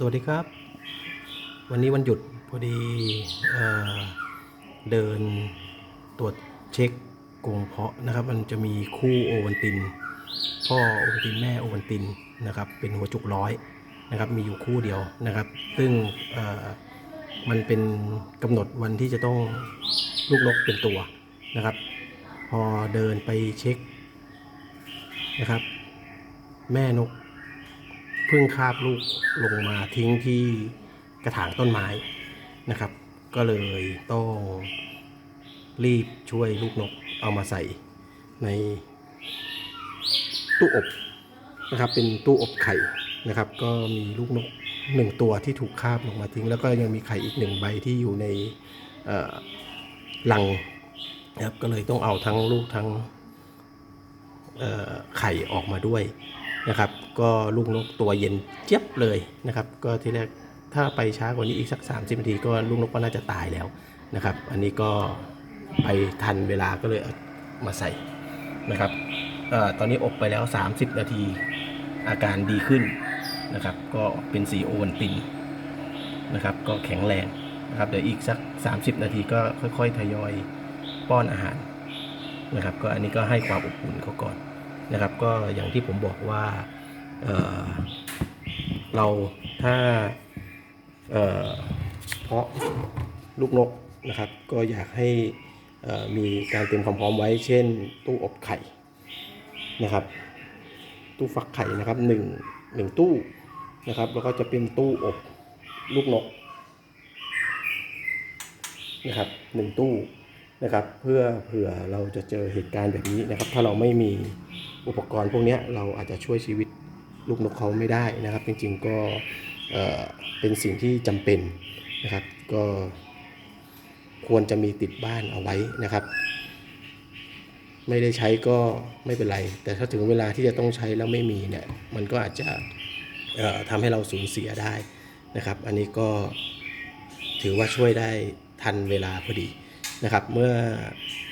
สวัสดีครับ วันนี้วันหยุดพอดีเอเดินตรวจเช็คกรงเพาะนะครับ มันจะมีคู่โอวันติน พ่อโอวันตินแม่โอวันตินนะครับ เป็นหัวจุกร้อยนะครับ มีอยู่คู่เดียวนะครับ ซึ่งมันเป็นกำหนดวันที่จะต้องลูกนกเป็นตัวนะครับ พอเดินไปเช็คนะครับ แม่นก เพิ่งคาบลูกลงมาทิ้งที่กระถางต้นไม้นะครับ ก็เลยต้องรีบช่วยลูกนกเอามาใส่ในตู้อบนะครับเป็นตู้อบไข่นะครับ ก็มีลูกนกหนึ่งตัวที่ถูกคาบลงมาทิ้ง แล้วก็ยังมีไข่อีกหนึ่งใบที่อยู่ในเอ่อลังนะครับก็เลยต้องเอาทั้งลูกทั้งไข่ออกมาด้วย นะครับก็ลูกนกตัวเย็นเจี๊ยบเลยนะครับก็ที่แรกถ้าไปช้ากว่านี้อีกสัก 30นาทีก็ลูกนกก็น่าจะตายแล้วนะครับ อันนี้ก็ไปทันเวลาก็เลยเามาใส่นะครับอตอนนี้อบไปแล้ว 30 นาทีอาการดีขึ้นนะครับ ก็เป็นสีโอวันตินนะครับ ก็แข็งแรงนะครับเดี๋ยวอีกสัก 30 นาทีก็ค่อย ๆ ทยอยป้อนอาหารนะครับ ก็อันนี้ก็ให้ความอบอุ่นเขาก่อน นะครับ ก็อย่างที่ผมบอกว่าเเราถ้าเเพาะลูกนกนะครับ ก็อยากให้มีการเตรียมความพร้อมไว้ เช่น ตู้อบไข่นะครับ ตู้ฟักไข่นะครับหนึ่งหนึ่งตู้นะครับ แล้วก็จะเป็นตู้อบลูกนกนะครับหนึ่งตู้ นะครับ เพื่อเผื่อเราจะเจอเหตุการณ์แบบนี้นะครับ ถ้าเราไม่มีอุปกรณ์พวกนี้เราอาจจะช่วยชีวิตลูกนกเขาไม่ได้นะครับ จริงๆก็เอ่อเป็นสิ่งที่จำเป็นนะครับ ก็ควรจะมีติดบ้านเอาไว้นะครับ ไม่ได้ใช้ก็ไม่เป็นไร แต่ถ้าถึงเวลาที่จะต้องใช้แล้วไม่มีเนี่ยมันก็อาจจะทำให้เราสูญเสียได้นะครับ อันนี้ก็ถือว่าช่วยได้ทันเวลาพอดี นะครับ เมื่อ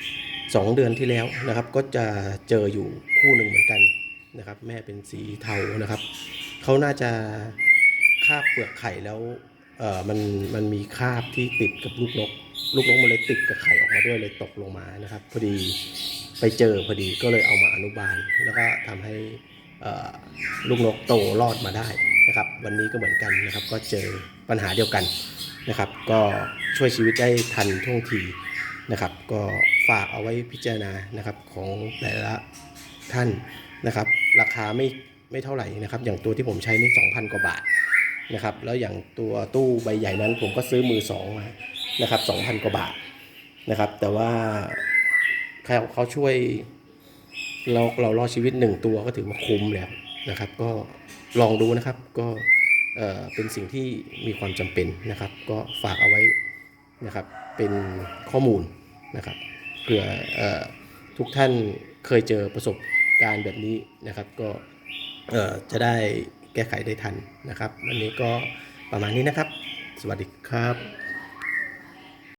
2 เดือนที่แล้วนะครับ ก็จะเจออยู่คู่หนึ่งเหมือนกันนะครับ แม่เป็นสีเทานะครับเขาน่าจะคาบเปลือกไข่แล้วเออมันมันมีคาบที่ติดกับลูกนกลูกนกมันเลยติดกับไข่ออกมาด้วยเลยตกลงมานะครับ พอดีไปเจอพอดีก็เลยเอามาอนุบาล แล้วก็ทำให้อ่อลูกนกโตรอดมาได้นะครับ วันนี้ก็เหมือนกันนะครับ ก็เจอปัญหาเดียวกันนะครับ ก็ช่วยชีวิตได้ทันท่วงที นะครับ ก็ฝากเอาไว้พิจารณานะครับของแต่ละท่านนะครับ ราคาไม่ไม่เท่าไหร่นะครับ อย่างตัวที่ผมใช้นี่2,000 กว่าบาทนะครับ แล้วอย่างตัวตู้ใบใหญ่นั้น ผมก็ซื้อมือสองมานะครับ2,000 กว่าบาทนะครับ แต่ว่าเขาเขาช่วยเราเรารอดชีวิตหนึ่งตัวก็ถือว่าคุ้มแล้วนะครับ ก็ลองดูนะครับก็เอ่อเป็นสิ่งที่มีความจำเป็นนะครับ ก็ฝากเอาไว้ นะครับ เป็นข้อมูลนะครับเผื่ออทุกท่านเคยเจอประสบการณ์แบบนี้นะครับ ก็จะได้แก้ไขได้ทันนะครับ วันนี้ก็ประมาณนี้นะครับ สวัสดีครับ